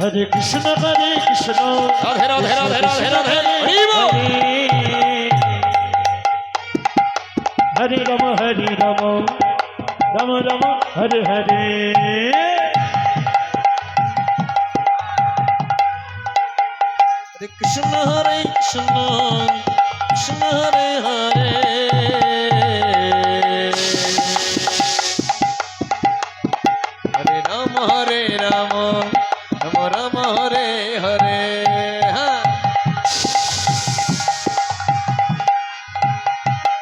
Hare Krishna Hare Krishna. Radhe Radhe Radhe Radhe Radhe Hari Ram Hare Ram. Ram Ram Hare Hare. Hare Krishna Hare Krishna Krishna Hare Hare. Hare Ram Hare Ram.